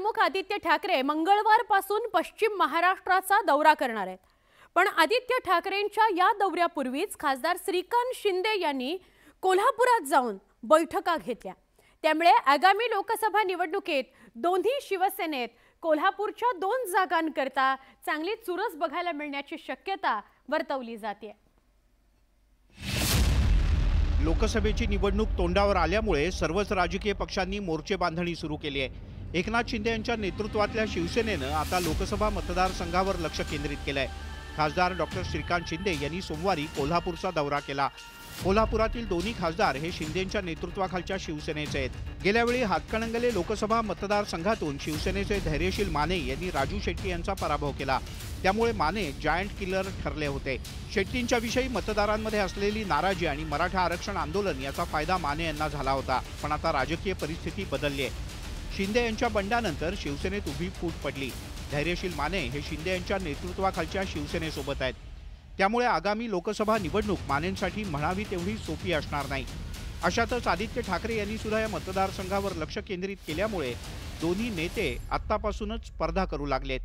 प्रमुख आदित्य ठाकरे मंगळवारपासून पश्चिम महाराष्ट्राचा दौरा करणार आहेत. पण आदित्य ठाकरेंच्या या दौऱ्यापूर्वीच खासदार श्रीकांत शिंदे यांनी कोल्हापुरात जाऊन बैठका घेतल्या. त्यामुळे आगामी लोकसभा निवडणुकीत दोन्ही शिवसेनेत कोल्हापूरच्या दोन जागांकरता चांगली चुरस बघायला मिळण्याची शक्यता वर्तवली जाते. लोकसभेची निवडणूक तोंडावर आल्यामुळे सर्वच राजकीय पक्षांनी मोर्चे बांधणी सुरू केली आहे. एकनाथ शिंदे यांच्या नेतृत्वातल्या शिवसेनेनं आता लोकसभा मतदारसंघावर लक्ष केंद्रित केलंय. खासदार डॉक्टर श्रीकांत शिंदे यांनी सोमवारी कोल्हापूरचा दौरा केला. कोल्हापुरातील दोन्ही खासदार हे शिंदेंच्या नेतृत्वाखालच्या शिवसेनेचे आहेत. गेल्यावेळी हातकणंगले लोकसभा मतदारसंघातून शिवसेनेचे धैर्यशील माने यांनी राजू शेट्टी यांचा पराभव केला. त्यामुळे माने जायंट किलर ठरले होते. शेट्टींच्या विषयी मतदारांमध्ये असलेली नाराजी आणि मराठा आरक्षण आंदोलन याचा फायदा माने यांना झाला होता. पण आता राजकीय परिस्थिती बदलली आहे. शिंदे यांच्या बंडानंतर शिवसेनेत उभी फूट पडली. धैर्यशील माने हे शिंदे यांच्या नेतृत्वाखालच्या शिवसेनेसोबत आहेत. त्यामुळे आगामी लोकसभा निवडणूक मानेंसाठी म्हणावी तेवढी सोपी असणार नाही. अशातच आदित्य ठाकरे यांनी सुद्धा या मतदारसंघावर लक्ष केंद्रित केल्यामुळे दोन्ही नेते आत्तापासूनच स्पर्धा करू लागलेत.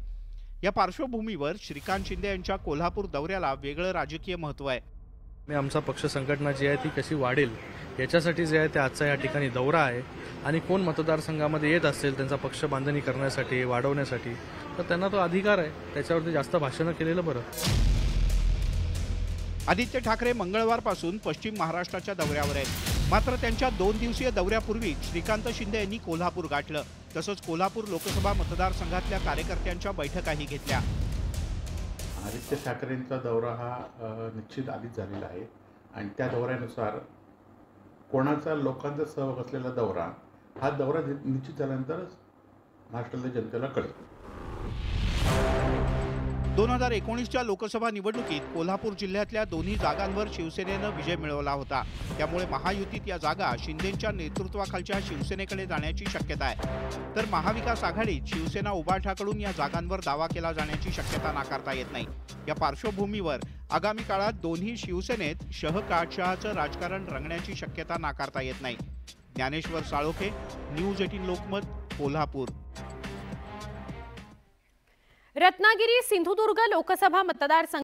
या पार्श्वभूमीवर श्रीकांत शिंदे यांच्या कोल्हापूर दौऱ्याला वेगळं राजकीय महत्त्व आहे. आमचा पक्ष संघटना जी आहे ती कशी वाढेल याच्यासाठी जे आहे ते आजचा या ठिकाणी दौरा आहे. आणि कोण मतदारसंघामध्ये येत असेल त्यांचा पक्ष बांधणी करण्यासाठी वाढवण्यासाठी तर त्यांना तो अधिकार आहे. त्याच्यावरती जास्त भाषणं केलेलं बरं. आदित्य ठाकरे मंगळवारपासून पश्चिम महाराष्ट्राच्या दौऱ्यावर आहेत. मात्र त्यांच्या दोन दिवसीय दौऱ्यापूर्वी श्रीकांत शिंदे यांनी कोल्हापूर गाठलं. तसंच कोल्हापूर लोकसभा मतदारसंघातल्या कार्यकर्त्यांच्या बैठकाही घेतल्या. आदित्य ठाकरेंचा दौरा हा निश्चित आधीच झालेला आहे. आणि त्या दौऱ्यानुसार कोणाचा लोकांचा सहभाग असलेला दौरा हा दौरा निश्चित झाल्यानंतरच महाराष्ट्रातल्या जनतेला कळेल. दोन हजार एकोणीसच्या लोकसभा निवडणुकीत कोल्हापूर जिल्ह्यातल्या दोन्ही जागांवर शिवसेनेनं विजय मिळवला होता. त्यामुळे महायुतीत या जागा शिंदेच्या नेतृत्वाखालच्या शिवसेनेकडे जाण्याची शक्यता आहे. तर महाविकास आघाडीत शिवसेना उभाठाकडून या जागांवर दावा केला जाण्याची शक्यता नाकारता येत नाही. या पार्श्वभूमीवर आगामी काळात दोन्ही शिवसेनेत शहकाळशहाचं राजकारण रंगण्याची शक्यता नाकारता येत नाही. Dnyaneshwar Salokhe news eighteen Lokmat Kolhapur. Ratnagiri Sindhudurg Lok Sabha मतदारसंघ